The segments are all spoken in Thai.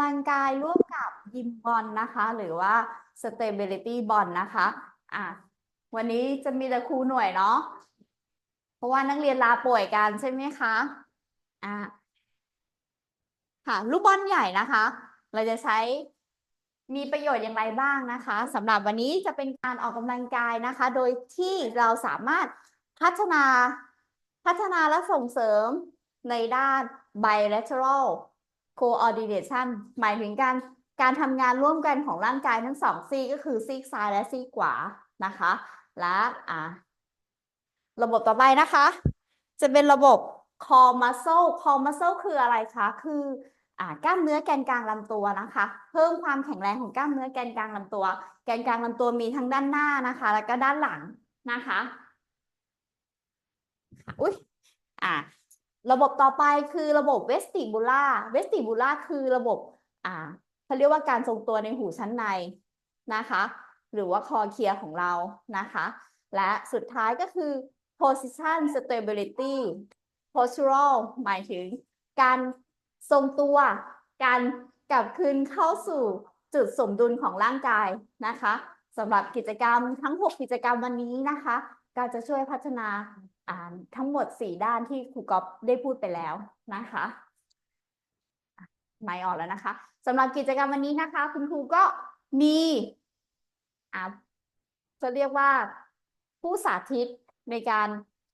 ำลังกายร่วมกับยิมบอลนะคะ หรือว่า stability บอลนะคะอะวันนี้จะมีแต่ครูหน่วยเนาะเพราะว่านักเรียนลาป่วยกันใช่ไหมคะอะค่ะลูกบอลใหญ่นะคะ เราจะใช้มีประโยชน์อย่างไรบ้างนะคะสำหรับวันนี้จะเป็นการออกกำลังกายนะคะ โดยที่เราสามารถพัฒนาพัฒนาและส่งเสริมในด้าน bilateral coordination หมายถึงการการทำงานร่วมกันของร่างกายทั้งสองซีกก็คือซีกซ้ายและซีกขวานะคะ และอ่าระบบต่อไปนะคะ จะเป็นระบบ core muscle core muscle คืออะไรคะ คืออ่ากล้ามเนื้อแกนกลางลำตัวนะคะ เพิ่มความแข็งแรงของกล้ามเนื้อแกนกลางลำตัว แกนกลางลำตัวมีทั้งด้านหน้านะคะ แล้วก็ด้านหลังนะคะ อุ้ยอ่า ระบบต่อไปคือระบบ vestibular vestibular คือระบบอ่าเขาเรียกว่าการทรงตัวในหูชั้นในนะคะ หรือว่าคอเคลียร์ของเรานะคะ และสุดท้ายก็คือ position stability postural หมายถึงการทรงตัว การกลับคืนเข้าสู่จุดสมดุลของร่างกายนะคะสำหรับกิจกรรมทั้ง 6 กิจกรรมวันนี้นะคะก็จะช่วยพัฒนา ทั้งหมด 4 ด้านที่ครูก๊อฟได้พูดไปแล้วนะคะอะไม่ออกแล้วนะคะสำหรับกิจกรรมวันนี้นะคะ คุณครูก็มีอ่าจะเรียกว่าผู้สาธิตในการ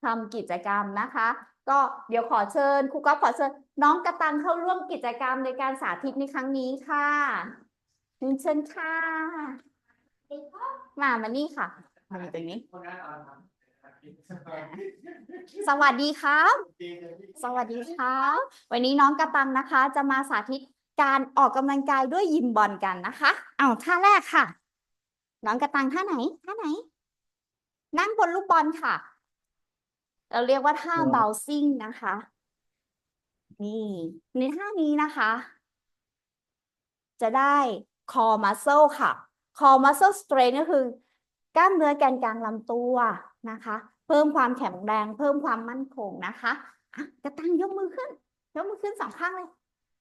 ทำกิจกรรมนะคะ ก็เดี๋ยวขอเชิญครูก๊อฟขอเชิญน้องกระตังเข้าร่วมกิจกรรมในการสาธิตในครั้งนี้ค่ะเรียนเชิญค่ะมามานี่ค่ะมาอยู่ตรงนี้ สวัสดีครับ สวัสดีครับ วันนี้น้องกระตังนะคะ จะมาสาธิตการออกกำลังกายด้วยยิมบอลกันนะคะ เอาท่าแรกค่ะ น้องกระตังท่าไหน ท่าไหน นั่งบนลูกบอลค่ะ เราเรียกว่าท่าครับ bouncing นะคะ นี่ ในท่านี้นะคะ จะได้ core muscle ค่ะ core muscle strength ก็คือกล้ามเนื้อแกนกลางลำตัวนะคะ เพิ่มความแข็งแรง เพิ่มความมั่นคงนะคะกระตังยกมือขึ้น ยกมือขึ้นสองข้างเลย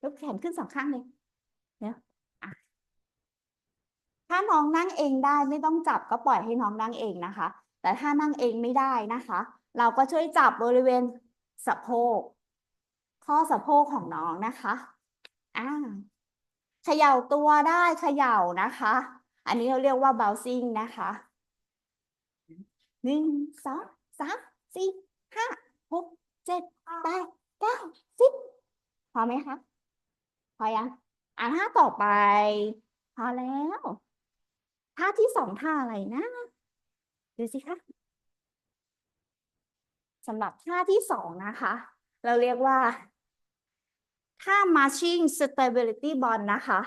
ยกแขนขึ้นสองข้างเลยเดี๋ยถ้าน้องนั่งเองได้ไม่ต้องจับก็ปล่อยให้น้องนั่งเองนะคะ แต่ถ้านั่งเองไม่ได้นะคะ เราก็ช่วยจับบริเวณสะโพก ข้อสะโพกของน้องนะคะอ่าเขย่าตัวได้เขย่านะคะ อันนี้เราเรียกว่า bouncing นะคะหนึ่งสอง สามสี่ห้าหกเจ็ดแปดเก้าสิบพอไหมคะพอยังอ่านท่าต่อไป พอแล้วท่าที่สองท่าอะไรนะ ดูสิคะสำหรับท่าที่สองนะคะ เราเรียกว่าท่า marching stability ball นะคะ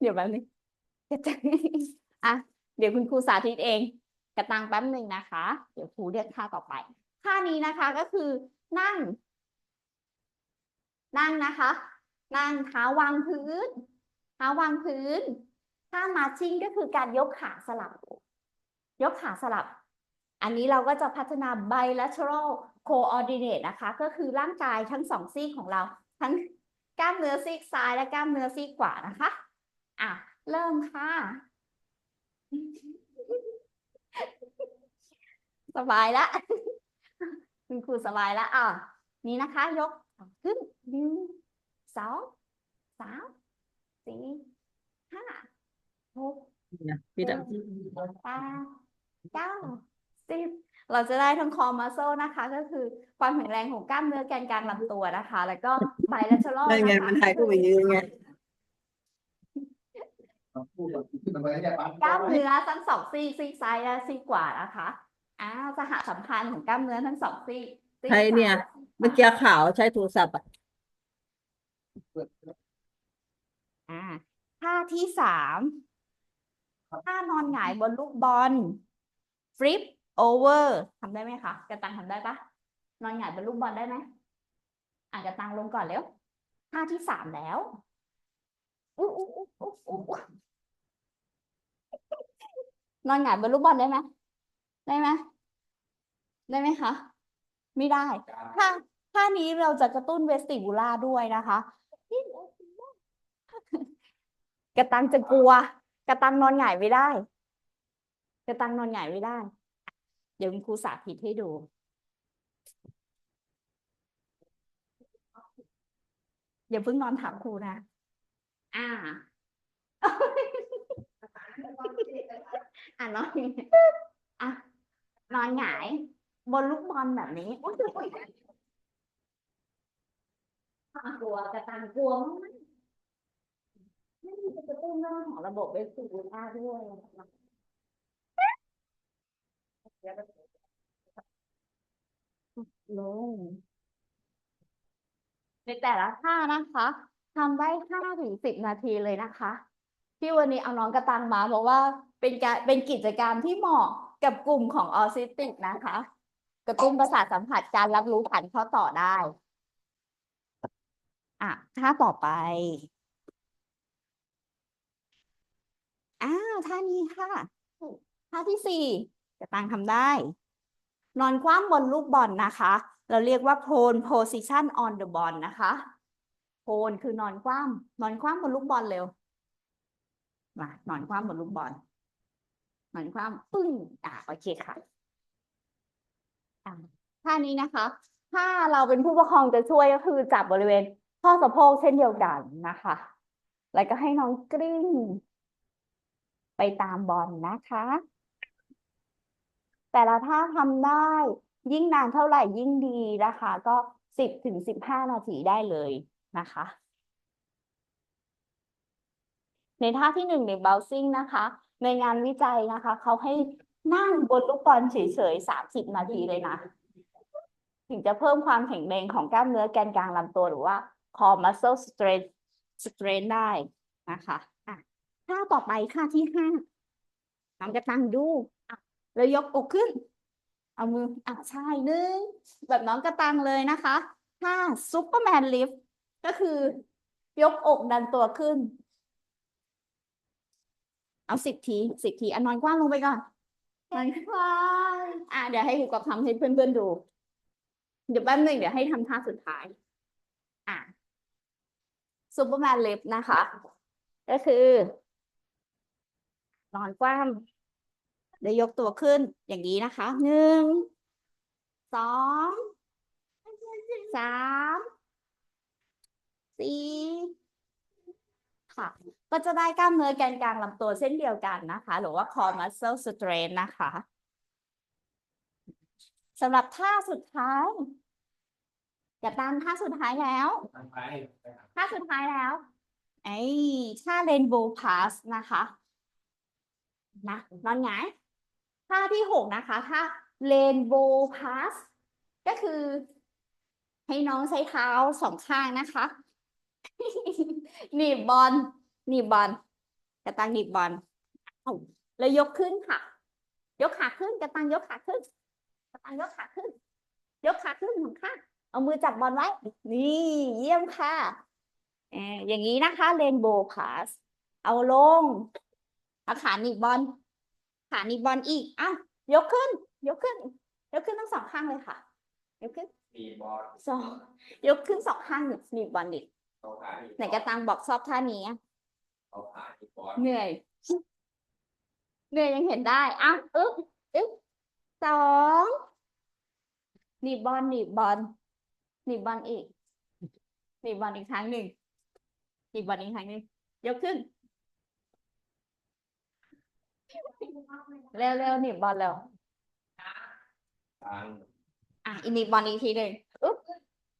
เดี๋ยวแป๊บนึงกระตังอะเดี๋ยวคุณครูสาธิตเอง กระตังแป๊บหนึ่งนะคะ เดี๋ยวครูเรียกท่าต่อไปท่านี้นะคะก็คือนั่ง นั่งนะคะ นั่งเท้าวางพื้น เท้าวางพื้นท่า marching ก็คือการยกขาสลับ ยกขาสลับ อันนี้เราก็จะพัฒนา bilateral coordinate นะคะ ก็คือร่างกายทั้งสองซีกของเรา ทั้งกล้ามเนื้อซีกซ้ายและกล้ามเนื้อซีกขวานะคะ อะ เริ่มค่ะ สบายละคุณครูสบายละอะนี่นะคะ ยกขาขึ้นหนึ่งสองสามสี่ห้าหกนะพี่ดับแปดเก้าสิบเราจะได้ทั้งคอมัสโซนะคะ ก็คือความแข็งแรงของกล้ามเนื้อแกนกลางลำตัวนะคะ แล้วก็ bilateral นั่นไงนะคะมันถ่ายก็ไปยืนไงกล้ามเนื้อทั้งสองซีกซีกซ้ายและซีกขวานะคะ อ่าสหสัมพันธ์ของกล้ามเนื้อทั้งสองซีกซีกใครเนี่ยซ้าและซีกขวาเมื่อกี้ขาวใช้โทรศัพท์อะอ่าท่าที่สามท่านอนหงายบนลูกบอล flip over ทำได้ไหมคะกระตังทำได้ปะนอนหงายบนลูกบอลได้ไหมอะกระตังลงก่อนเร็วท่าที่สามแล้วอุ๊อุ๊อุ๊อุ๊อุ๊อุ๊นอนหงายบนลูกบอลได้ไหมได้ไหม ได้ไหมคะ ไม่ได้ถ้าท่านี้เราจะกระตุ้นเวสติบูล่าด้วยนะคะกระตังจะกลัว กระตังนอนหงายไม่ได้ กระตังนอนหงายไม่ได้ เดี๋ยวคุณครูสาธิตให้ดู อย่าเพิ่งนอนถามครูนะ อ่า อะนอนอะนอนหงาย บนลูกบอลแบบนี้อุ๊ยอุ๊ยกลัวกระตังกลัวมากไม่มีกระตุ้นเรื่องของระบบเวสติบูล่าด้วยนะคะลงในแต่ละท่านะคะทำได้ห้าถึงสิบนาทีเลยนะคะ ที่วันนี้เอาน้องกระตังมาเพราะว่าเป็นการเป็นกิจกรรมที่เหมาะกับกลุ่มของออทิสติกนะคะ กระตุ้นประสาทสัมผัสการรับรู้ผ่านข้อต่อได้ อะท่าต่อไป อ้าวท่านี้ค่ะ ท่าที่สี่กระตังทำได้ นอนคว่ำบนลูกบอลนะคะ เราเรียกว่า prone position on the ball นะคะ prone คือนอนคว่ำนอนคว่ำบนลูกบอลเร็วมานอนคว่ำบนลูกบอลนอนคว่ำปึ้งอะโอเคค่ะ อะท่านี้นะคะ ถ้าเราเป็นผู้ปกครองจะช่วยก็คือจับบริเวณข้อสะโพกเช่นเดียวกันนะคะ แล้วก็ให้น้องกลิ้ง ไปตามบอลนะคะ แต่ละท่าทำได้ยิ่งนานเท่าไหร่ยิ่งดีนะคะ ก็สิบถึงสิบห้านาทีได้เลยนะคะ ในท่าที่หนึ่งใน bouncing นะคะ ในงานวิจัยนะคะ เขาให้ นั่งบนลูกบอลเฉยๆสามสิบนาทีเลยนะ ถึงจะเพิ่มความแข็งแรงของกล้ามเนื้อแกนกลางลำตัวหรือว่า core muscle strength strain ได้นะคะอะท่าต่อไปท่าที่ห้าน้องกระตังดูอะแล้วยกอกขึ้น เอามืออะใช่หนึ่งแบบน้องกระตังเลยนะคะท่าซูเปอร์แมนลิฟก็คือยกอกดันตัวขึ้น เอาสิบทีสิบทีอันนอนกว้างลงไปก่อน นอนกว้างอะเดี๋ยวให้ครูกอบทำให้เพื่อนๆดู เดี๋ยวแป๊บหนึ่งเดี๋ยวให้ทำท่าสุดท้าย อะซูเปอร์แมนลิฟนะคะ ก็คือนอนกว้างเดี๋ยวยกตัวขึ้นอย่างนี้นะคะ หนึ่ง สอง สาม สี่ค่ะ ก็จะได้กล้ามเนื้อแกนกลางลำตัวเช่นเดียวกันนะคะ หรือว่า core muscle strain นะคะสำหรับท่าสุดท้ายอย่าตามท่าสุดท้ายแล้วท่าสุดท้ายแล้ว ไอ้ท่า rainbow pass นะคะนะนอนหงายท่าที่หกนะคะท่า rainbow pass ก็คือ ให้น้องใช้เท้าสองข้างนะคะหนีบบอล หนีบบอลกระตังหนีบบอลเอาแล้วยกขึ้นค่ะ ยกขาขึ้นกระตังยกขาขึ้นกระตังยกขาขึ้น ยกขาขึ้นของข้างเอามือจับบอลไว้ นี่เยี่ยมค่ะเอออย่างนี้นะคะเรนโบว์พาสเอาลงเอาขาหนีบบอลขาหนีบบอลอีกอะยกขึ้น ยกขึ้น ยกขึ้นทั้งสองข้างเลยค่ะ ยกขึ้นมีบอลสองยกขึ้นสองข้างหนีบหนีบบอลดิเอาขามีไหนกระตังบอกชอบท่านี้อะ เอาขามีบอลเหนื่อย เหนื่อยยังเห็นได้อะอึ๊บอึ๊บสองหนีบบอลหนีบบอลหนีบบอลอีกหนีบบอลอีกครั้งหนึ่งหนีบบอลอีกครั้งหนึ่งยกขึ้น เร็วเร็วหนีบบอลเร็วทางอะอีกหนีบบอลอีกทีหนึ่งอึ๊บ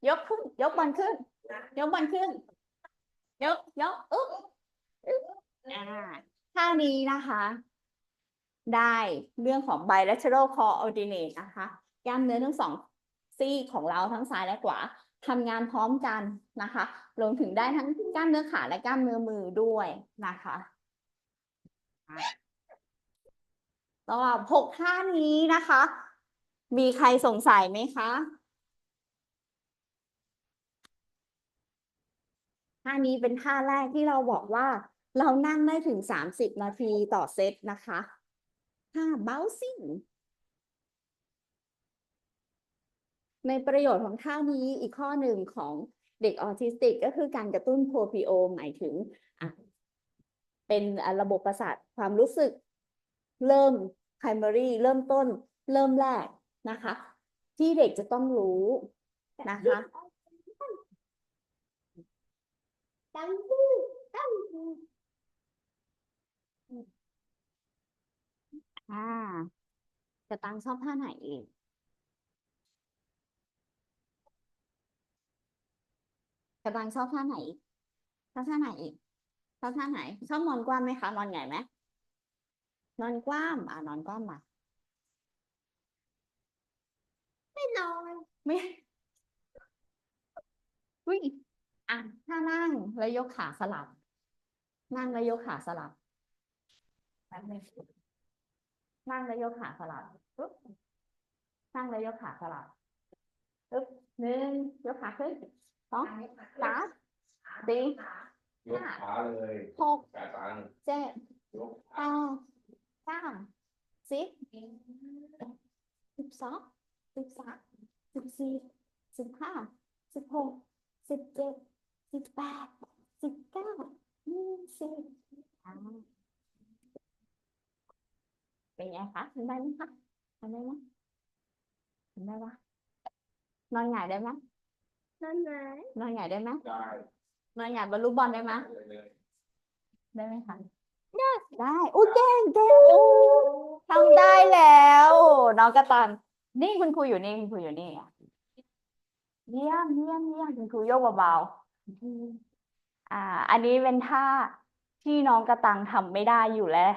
ยกขึ้น ยกบอลขึ้น ยกบอลขึ้น ยกยกอึ๊บ อ่าท่านี้นะคะ ได้เรื่องของ bilateral coordinate นะคะกล้ามเนื้อทั้งสองซี่ของเราทั้งซ้ายและขวาทำงานพร้อมกันนะคะรวมถึงได้ทั้งกล้ามเนื้อขาและกล้ามเนื้อมือด้วยนะคะอะสำหรับหกท่านี้นะคะ มีใครสงสัยไหมคะท่านี้เป็นท่าแรกที่เราบอกว่า เรานั่งได้ถึงสามสิบนาทีต่อเซตนะคะท่า bouncing ในประโยชน์ของท่านี้อีกข้อหนึ่งของเด็กออทิสติกก็คือการกระตุ้นโพพิโอหมายถึง เป็นระบบประสาทความรู้สึกเริ่ม primary เริ่มต้น เริ่มแรกนะคะ ที่เด็กจะต้องรู้นะคะ อ่ากระตังชอบท่าไหนเองกระตังชอบท่าไหนอีกชอบท่าไหนอีกชอบท่าไหน ชอบนอนกว้างไหมคะ นอนใหงายไหมนอนกว้างอะนอนกว้างมาไม่นอนไม่อุ้ยอะถ้านั่งแล้วยกขาสลับ นั่งแล้วยกขาสลับแป๊บนึง นั่งแล้วยกขาสลับปุ๊บนั่งแล้วยกขาสลับปุ๊บหนึ่งยกขาขึ้นสองสามสี่ยกขาเลยหกกาตังเจ็ดยกแปดเก้าสิบสิบสองสิบสามสิบสี่สิบห้าสิบหกสิบเจ็ดสิบแปดสิบเก้ายี่สิบอ่า เป็นไงคะทำได้ไหมคะทำได้ไหมทำได้ปะนอนหงายได้ไหมนอนไหนนอนหงายได้ไหมได้นอนหงายบรรลุบอลได้ไหมเลยเลยได้ไหมคะได้ได้อู้เก่งเก่งอู้ทำได้แล้วน้องกระตันนี่คุณครูอยู่นี่คุณครูอยู่นี่อะเยี่ยมเยี่ยมเยี่ยมคุณครูโยกเบาๆอ่า อันนี้เป็นท่าที่น้องกระตังทำไม่ได้อยู่แล้ว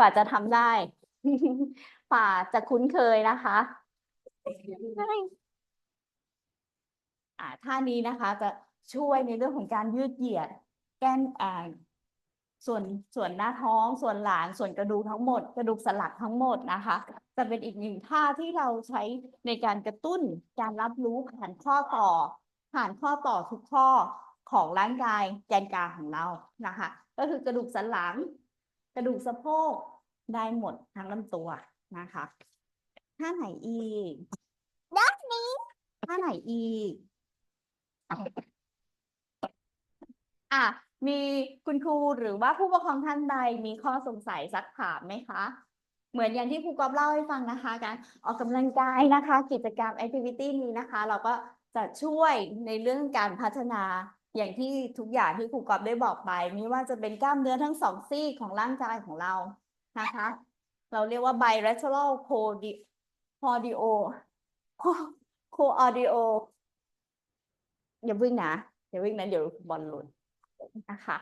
ป่าจะทำได้ ป่าจะคุ้นเคยนะคะอ่าท่านี้นะคะ จะช่วยในเรื่องของการยืดเหยียด แก้นอ่าส่วนส่วนหน้าท้อง ส่วนหลังส่วนกระดูกทั้งหมด กระดูกสันหลังทั้งหมดนะคะ จะเป็นอีกหนึ่งท่าที่เราใช้ในการกระตุ้นการรับรู้ผ่านข้อต่อ ผ่านข้อต่อทุกข้อของร่างกายแกนกลางของเรานะคะ ก็คือกระดูกสันหลัง กระดูกสะโพกได้หมดทั้งลำตัวนะคะท่าไหนอีกด้านนี้ท่าไหนอีก อะ มีคุณครูหรือว่าผู้ปกครองท่านใดมีข้อสงสัยสักถามไหมคะ เหมือนอย่างที่ครูก๊อฟเล่าให้ฟังนะคะ การออกกำลังกายนะคะ กิจกรรม activity นี้นะคะ เราก็จะช่วยในเรื่องการพัฒนา อย่างที่ทุกอย่างที่ครูกอฟได้บอกไป ไม่ว่าจะเป็นกล้ามเนื้อทั้งสองซีกของร่างกายของเรานะคะ เราเรียกว่า bilateral coordi- cardio co- coaudio อย่าวิ่งนะอย่าวิ่งนะเดี๋ยวบอลหลุดนะคะ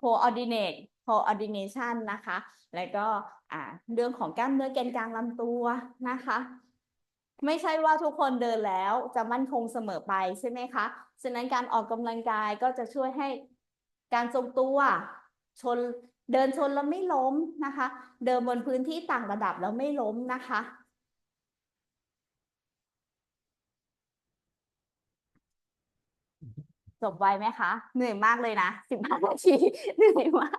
coordinate coordination นะคะ แล้วก็อ่าเรื่องของกล้ามเนื้อแกนกลางลำตัวนะคะ ไม่ใช่ว่าทุกคนเดินแล้วจะมั่นคงเสมอไปใช่ไหมคะ ฉะนั้นการออกกำลังกายก็จะช่วยให้การทรงตัวชนเดินชนแล้วไม่ล้มนะคะ เดินบนพื้นที่ต่างระดับแล้วไม่ล้มนะคะ จบไวไหมคะ เหนื่อยมากเลยนะสิบห้านาทีเหนื่อยมาก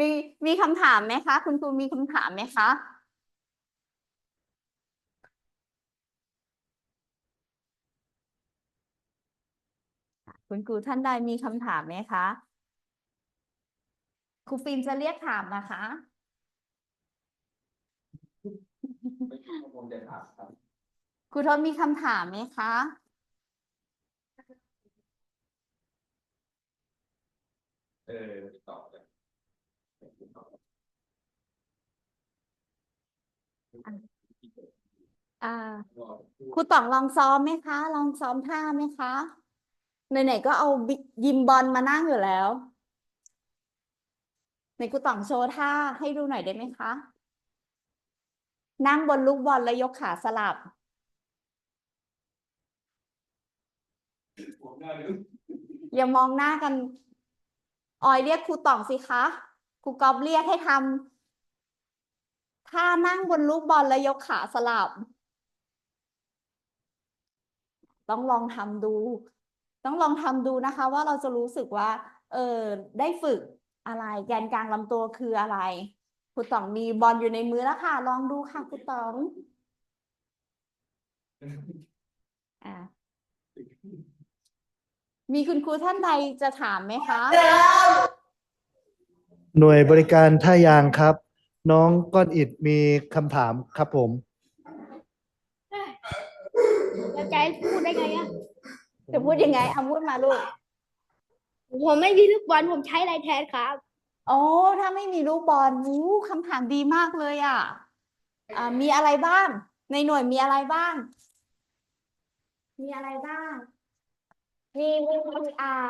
มีมีคำถามไหมคะ คุณครูมีคำถามไหมคะ คุณครูท่านใดมีคำถามไหมคะครูฟิล์มจะเรียกถามนะคะไม่คงจะถามครับครูทศมีคำถามไหมคะเออตอบเลยอ่าครูต่องลองซ้อมไหมคะ ลองซ้อมท่าไหมคะ ไหนๆก็เอายิมบอลมานั่งอยู่แล้วไหนครูต่องโชว์ท่าให้ดูหน่อยได้ไหมคะ นั่งบนลูกบอลแล้วยกขาสลับ อย่ามองหน้ากัน ออยเรียกครูต่องสิคะครูกอบเรียกให้ทำท่านั่งบนลูกบอลแล้วยกขาสลับ ต้องลองทำดู ต้องลองทำดูนะคะว่าเราจะรู้สึกว่า เออได้ฝึกอะไรแกนกลางลำตัวคืออะไรครูต๋องมีบอลอยู่ในมือแล้วค่ะ ลองดูค่ะครูต๋องอ่ามีคุณครูท่านใดจะถามไหมคะหน่วยบริการท่ายางครับ น้องก้อนอิดมีคำถามครับผม แล้วจะให้พูดได้ไงอะ จะพูดยังไงเอาพูดมาลูก ผมไม่มีลูกบอลผมใช้อะไรแทนครับ โอ้ถ้าไม่มีลูกบอลวู้คำถามดีมากเลยอะ อ่า มีอะไรบ้าง ในหน่วยมีอะไรบ้าง มีอะไรบ้าง มี VCR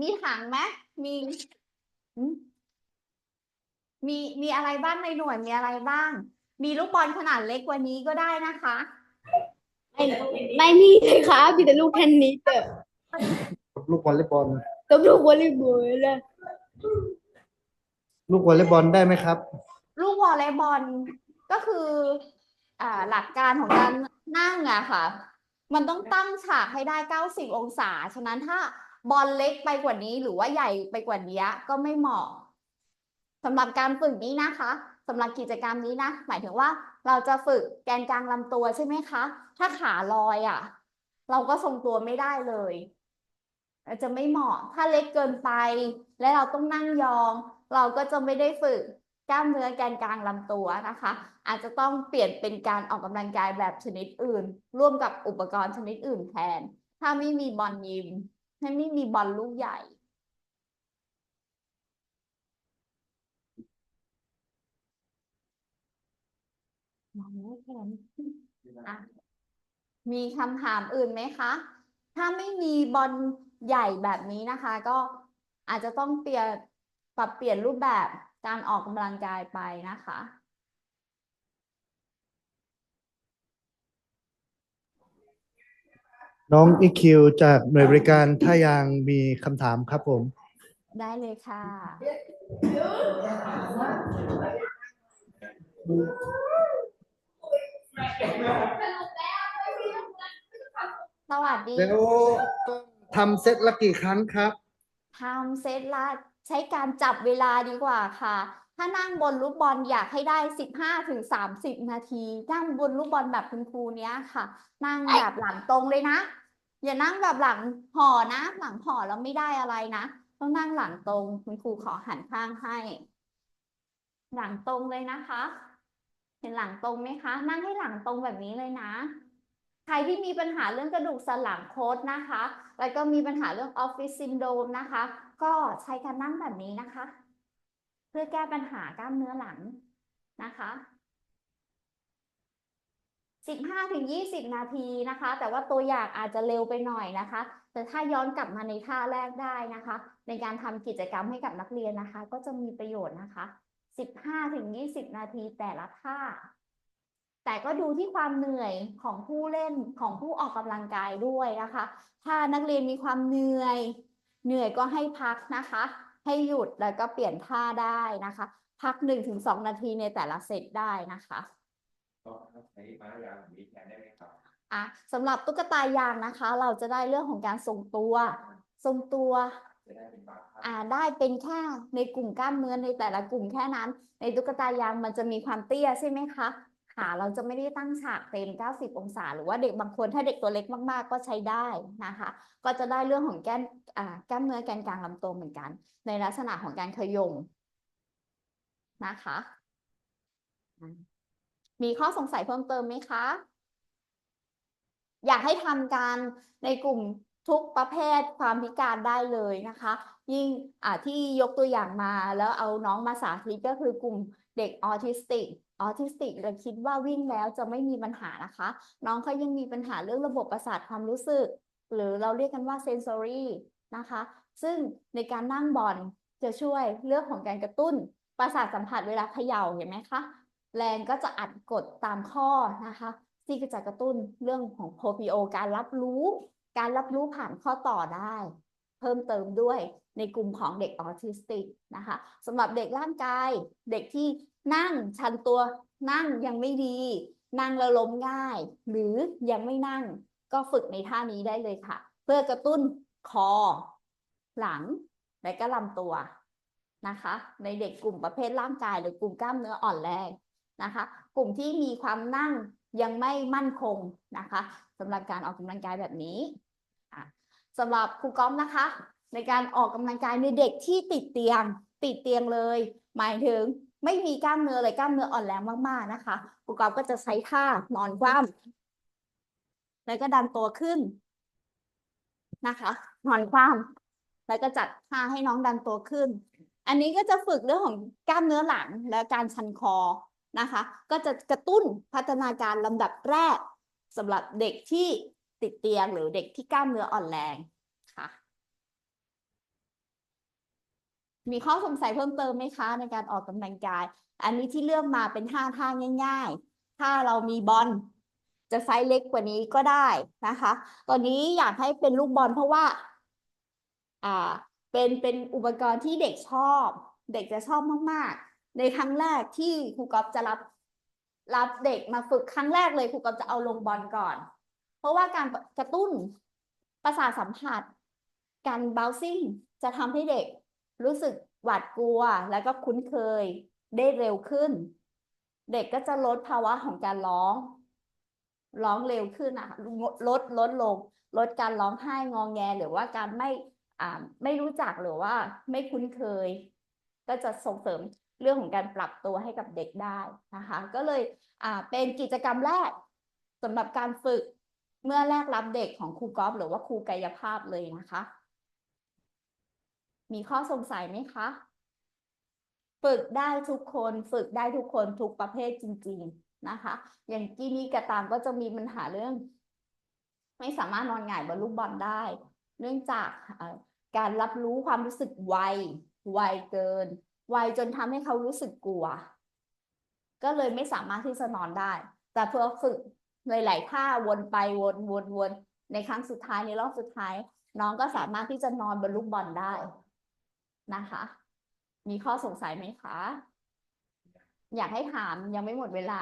มีถังไหมมีหืมมี มีอะไรบ้างในหน่วยมีอะไรบ้าง มีลูกบอลขนาดเล็กกว่านี้ก็ได้นะคะ ไม่ไม่มีเลยครับมีแต่ลูกเทนนิสอะลูกวอลเลย์บอลกับลูกวอลเลย์บอลเลยลูกวอลเลย์บอลได้ไหมครับ ลูกวอลเลย์บอลก็คือ อ่าหลักการของการนั่งอะค่ะ มันต้องตั้งฉากให้ได้ 90 องศา ฉะนั้นถ้าบอลเล็กไปกว่านี้หรือว่าใหญ่ไปกว่านี้ก็ไม่เหมาะสำหรับการฝึกนี้นะคะสำหรับกิจกรรมนี้นะ หมายถึงว่า เราจะฝึกแกนกลางลำตัวใช่ไหมคะ ถ้าขาลอยอะเราก็ทรงตัวไม่ได้เลยอาจจะไม่เหมาะถ้าเล็กเกินไป และเราต้องนั่งยอง เราก็จะไม่ได้ฝึกกล้ามเนื้อแกนกลางลำตัวนะคะ อาจจะต้องเปลี่ยนเป็นการออกกำลังกายแบบชนิดอื่น ร่วมกับอุปกรณ์ชนิดอื่นแทน ถ้าไม่มีบอลยิมถ้าไม่มีบอลลูกใหญ่ มองไม่เห็นอะมีคำถามอื่นไหมคะ ถ้าไม่มีบอลใหญ่แบบนี้นะคะ ก็อาจจะต้องเปลี่ยนปรับเปลี่ยนรูปแบบการออกกำลังกายไปนะคะน้องอีคิวจากหน่วยบริการท่ายางมีคำถามครับผม ได้เลยค่ะ สวัสดีแล้วต้องทำเซตละกี่ครั้งครับทำเซตละใช้การจับเวลาดีกว่าค่ะ ถ้านั่งบนลูกบอลอยากให้ได้สิบห้าถึงสามสิบนาที นั่งบนลูกบอลแบบคุณครูเนี้ยค่ะ นั่งแบบหลังตรงเลยนะ อย่านั่งแบบหลังห่อนะ หลังห่อแล้วไม่ได้อะไรนะ ต้องนั่งหลังตรง คุณครูขอหันข้างให้ หลังตรงเลยนะคะ เห็นหลังตรงไหมคะ นั่งให้หลังตรงแบบนี้เลยนะ ใครที่มีปัญหาเรื่องกระดูกสันหลังโคดนะคะ แล้วก็มีปัญหาเรื่องออฟฟิศซินโดรมนะคะ ก็ใช้การนั่งแบบนี้นะคะ เพื่อแก้ปัญหากล้ามเนื้อหลังนะคะสิบห้าถึงยี่สิบนาทีนะคะ แต่ว่าตัวอย่างอาจจะเร็วไปหน่อยนะคะ แต่ถ้าย้อนกลับมาในท่าแรกได้นะคะ ในการทำกิจกรรมให้กับนักเรียนนะคะ ก็จะมีประโยชน์นะคะ สิบห้าถึงยี่สิบนาทีแต่ละท่า แต่ก็ดูที่ความเหนื่อยของผู้เล่นของผู้ออกกำลังกายด้วยนะคะ ถ้านักเรียนมีความเหนื่อย เหนื่อยก็ให้พักนะคะ ให้หยุดแล้วก็เปลี่ยนท่าได้นะคะ พักหนึ่งถึงสองนาทีในแต่ละเซตได้นะคะก็ใช้ไม้ยางแบบนี้แทนได้ไหมครับอะสำหรับตุ๊กตายางนะคะ เราจะได้เรื่องของการทรงตัว ทรงตัว จะได้เป็นบางท่าอ่าได้เป็นแค่ในกลุ่มกล้ามเนื้อในแต่ละกลุ่มแค่นั้น ในตุ๊กตายางมันจะมีความเตี้ยใช่ไหมคะขาเราจะไม่ได้ตั้งฉากเต็ม 90 องศา หรือว่าเด็กบางคนถ้าเด็กตัวเล็กมาก ๆ ก็ใช้ได้นะคะ ก็จะได้เรื่องของแกนอ่ากล้ามเนื้อแกนกลางลำตัวเหมือนกัน ในลักษณะของการขยงนะคะอะมีข้อสงสัยเพิ่มเติมไหมคะ อยากให้ทำการในกลุ่ม ทุกประเภทความพิการได้เลยนะคะ ยิ่งที่ยกตัวอย่างมาแล้วเอาน้องมาสาธิตก็คือกลุ่มเด็กออทิสติกออทิสติกเราคิดว่าวิ่งแล้วจะไม่มีปัญหานะคะ น้องเขายังมีปัญหาเรื่องระบบประสาทความรู้สึก หรือเราเรียกกันว่าเซนซอรี่นะคะ ซึ่งในการนั่งบอลจะช่วยเรื่องของการกระตุ้น ประสาทสัมผัสเวลาเขย่าเห็นไหมคะแรงก็จะอัดกดตามข้อนะคะ ที่ก็จะกระตุ้นเรื่องของโพพีโอการรับรู้ การรับรู้ผ่านข้อต่อได้ เพิ่มเติมด้วยในกลุ่มของเด็กออทิสติกนะคะสำหรับเด็กร่างกาย เด็กที่นั่งชันตัวนั่งยังไม่ดี นั่งแล้วล้มง่าย หรือยังไม่นั่งก็ฝึกในท่านี้ได้เลยค่ะ เพื่อกระตุ้นคอ หลัง และก็ลำตัวนะคะ ในเด็กกลุ่มประเภทร่างกายหรือกลุ่มกล้ามเนื้ออ่อนแรงนะคะ กลุ่มที่มีความนั่งยังไม่มั่นคงนะคะสำหรับการออกกำลังกายแบบนี้ สำหรับครูก๊อฟนะคะ ในการออกกำลังกายในเด็กที่ติดเตียง ติดเตียงเลย หมายถึงไม่มีกล้ามเนื้อเลยกล้ามเนื้ออ่อนแรงมากๆนะคะครูก๊อฟก็จะใช้ท่านอนคว่ำแล้วก็ดันตัวขึ้นนะคะ นอนคว่ำแล้วก็จัดท่าให้น้องดันตัวขึ้น อันนี้ก็จะฝึกเรื่องของกล้ามเนื้อหลังและการชันคอนะคะ ก็จะกระตุ้นพัฒนาการลำดับแรกสำหรับเด็กที่ ติดเตียงหรือเด็กที่กล้ามเนื้ออ่อนแรงค่ะ มีข้อสงสัยเพิ่มเติมไหมคะในการออกกำลังกาย อันนี้ที่เลือกมาเป็นท่าท่าง่าย ๆ ถ้าเรามีบอลจะไซส์เล็กกว่านี้ก็ได้นะคะ ตอนนี้อยากให้เป็นลูกบอลเพราะว่า อ่า เป็นเป็นอุปกรณ์ที่เด็กชอบ เด็กจะชอบมากๆ ในครั้งแรกที่ครูก๊อฟจะรับรับเด็กมาฝึกครั้งแรกเลยครูก๊อฟจะเอาลงบอลก่อน เพราะว่าการกระตุ้นประสาทสัมผัส การ bouncing จะทำให้เด็กรู้สึกหวาดกลัวแล้วก็คุ้นเคยได้เร็วขึ้น เด็กก็จะลดภาวะของการร้อง ร้องเร็วขึ้นอะลดลดลง ลดการร้องไห้งองแง หรือว่าการไม่ไม่รู้จักหรือว่าไม่คุ้นเคย ก็จะส่งเสริมเรื่องของการปรับตัวให้กับเด็กได้นะคะ ก็เลยเป็นกิจกรรมแรกสำหรับการฝึก เมื่อแรกรับเด็กของครูกอล์ฟหรือว่าครูกายภาพเลยนะคะ มีข้อสงสัยไหมคะ ฝึกได้ทุกคนฝึกได้ทุกคนทุกประเภทจริง ๆนะคะ อย่างกี้นี้กระตามก็จะมีปัญหาเรื่อง ไม่สามารถนอนหงายบนลูกบอลได้ เนื่องจากการรับรู้ความรู้สึกไวไวเกิน ไวจนทำให้เขารู้สึกกลัว ก็เลยไม่สามารถที่จะนอนได้ แต่เพื่อฝึก หลายๆท่าวนไปวนวนวนในครั้งสุดท้ายในรอบสุดท้าย น้องก็สามารถที่จะนอนบนลูกบอลได้นะคะ มีข้อสงสัยไหมคะ อยากให้ถามยังไม่หมดเวลา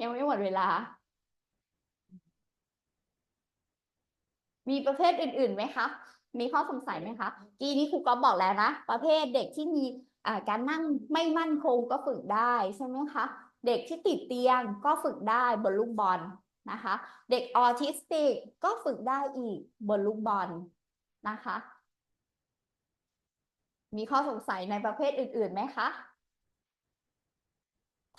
ยังไม่หมดเวลา มีประเภทอื่นๆไหมคะ มีข้อสงสัยไหมคะกีนี้ครูก็บอกแล้วนะ ประเภทเด็กที่มีการนั่งไม่มั่นคงก็ฝึกได้ใช่ไหมคะ เด็กที่ติดเตียงก็ฝึกได้บนลูกบอลนะคะ เด็กออทิสติกก็ฝึกได้อีกบนลูกบอลนะคะ มีข้อสงสัยในประเภทอื่นๆไหมคะ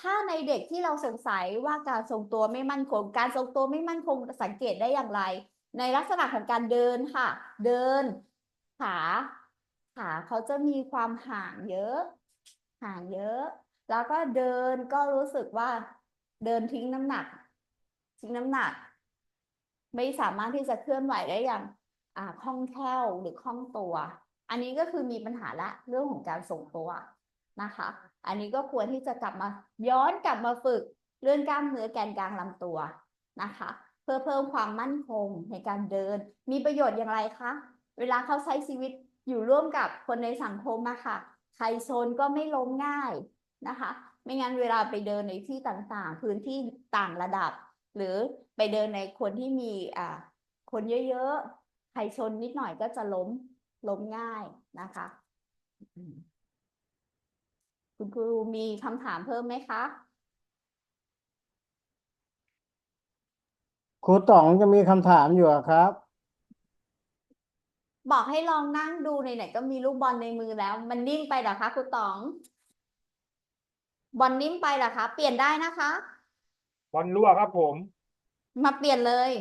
ถ้าในเด็กที่เราสงสัยว่าการทรงตัวไม่มั่นคง การทรงตัวไม่มั่นคงสังเกตได้อย่างไร ในลักษณะของการเดินค่ะ เดิน ขา ขาเขาจะมีความห่างเยอะ ห่างเยอะ แล้วก็เดินก็รู้สึกว่าเดินทิ้งน้ำหนัก ทิ้งน้ำหนัก ไม่สามารถที่จะเคลื่อนไหวได้อย่างอ่าคล่องแคล่วหรือคล่องตัว อันนี้ก็คือมีปัญหาละเรื่องของการทรงตัวนะคะ อันนี้ก็ควรที่จะกลับมาย้อนกลับมาฝึกเรื่องกล้ามเนื้อแกนกลางลำตัวนะคะ เพื่อเพิ่มความมั่นคงในการเดิน มีประโยชน์อย่างไรคะ เวลาเขาใช้ชีวิตอยู่ร่วมกับคนในสังคมอะค่ะ ใครชนก็ไม่ล้มง่าย นะคะ ไม่งั้นเวลาไปเดินในที่ต่างๆ พื้นที่ต่างระดับ หรือไปเดินในคนที่มีอ่าคนเยอะๆ ใครชนนิดหน่อยก็จะล้มล้มง่ายนะคะอืมคุณครูมีคำถามเพิ่มไหมคะครูต๋องจะมีคำถามอยู่อะครับ บอกให้ลองนั่งดูไหนๆก็มีลูกบอลในมือแล้ว มันนิ่มไปเหรอคะครูต๋อง บอลนิ่มไปเหรอคะ เปลี่ยนได้นะคะ บอลรั่วครับผมมาเปลี่ยนเลย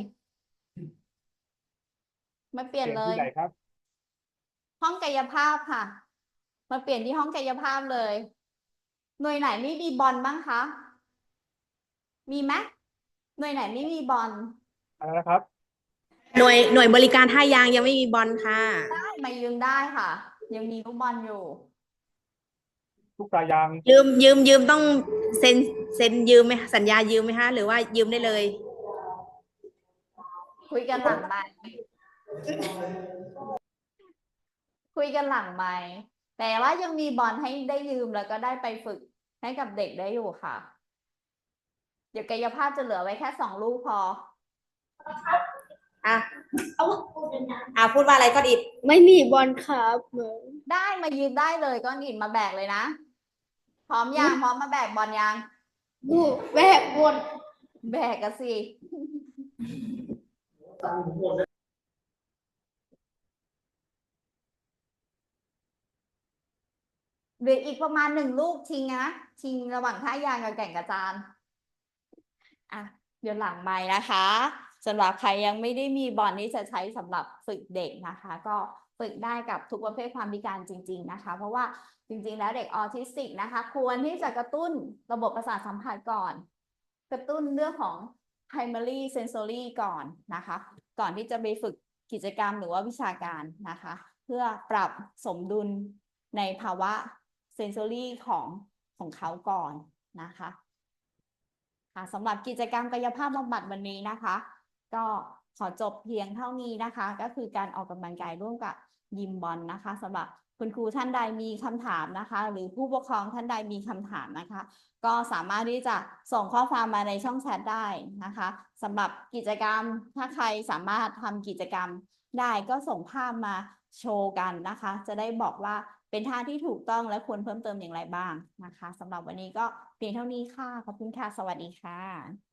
มาเปลี่ยนเลที่ย ไหนครับ ห้องกายภาพค่ะ มาเปลี่ยนที่ห้องกายภาพเลย หน่วยไหนไม่มีบอลบ้างคะ มีไหมหน่วยไหนไม่มีบอล อะไรนะครับ หน่วยหน่วยบริการท่ายางยังไม่มีบอลค่ะ ได้มายืมได้ค่ะ ยังมีลูกบอลอยู่ ทุกตายางยืมยืมยืมต้องเซ็นเซ็นยืมไหมคะสัญญายืมไหมคะหรือว่ายืมได้เลย คุยกันหลังไมค์คุยกันหลังไมค์แต่ว่ายังมีบอลให้ได้ยืมแล้วก็ได้ไปฝึกให้กับเด็กได้อยู่ค่ะ เดี๋ยวกายภาพจะเหลือไว้แค่สองลูกพออะอะพูดว่าอะไรก็ดิดไม่มีบอลครับเหมือนได้มายืมได้เลยก้อนอิฐมาแบกเลยนะ พร้อมยังพร้อมมาแบกบอลยังบูแบกบนแบกกันสิเหลืออีกประมาณหนึ่งลูกชิงนะชิงระหว่างท่ายางกับแก่งกระจานอะเดี๋ยวหลังไม้นะคะสำหรับใครยังไม่ได้มีบอลที่จะใช้สำหรับฝึกเด็กนะคะ ก็ ฝึกได้กับทุกประเภทความพิการจริง ๆนะคะ เพราะว่าจริง ๆ แล้วเด็กออทิสติกนะคะ ควรที่จะกระตุ้นระบบประสาทสัมผัสก่อน กระตุ้นเรื่องของ primary sensory ก่อนนะคะ ก่อนที่จะไปฝึกกิจกรรมหรือว่าวิชาการนะคะ เพื่อปรับสมดุลในภาวะ sensory ของของเขาก่อนนะคะค่ะสำหรับกิจกรรมกายภาพบำบัดวันนี้นะคะ ก็ขอจบเพียงเท่านี้นะคะ ก็คือการออกกำลังกายร่วมกับ ยิมบอลนะคะสำหรับคุณครูท่านใดมีคำถามนะคะ หรือผู้ปกครองท่านใดมีคำถามนะคะ ก็สามารถที่จะส่งข้อความมาในช่องแชทได้นะคะสำหรับกิจกรรมถ้าใครสามารถทำกิจกรรมได้ก็ส่งภาพมาโชว์กันนะคะ จะได้บอกว่าเป็นท่าที่ถูกต้องและควรเพิ่มเติมอย่างไรบ้างนะคะสำหรับวันนี้ก็เพียงเท่านี้ค่ะ ขอบคุณค่ะ สวัสดีค่ะ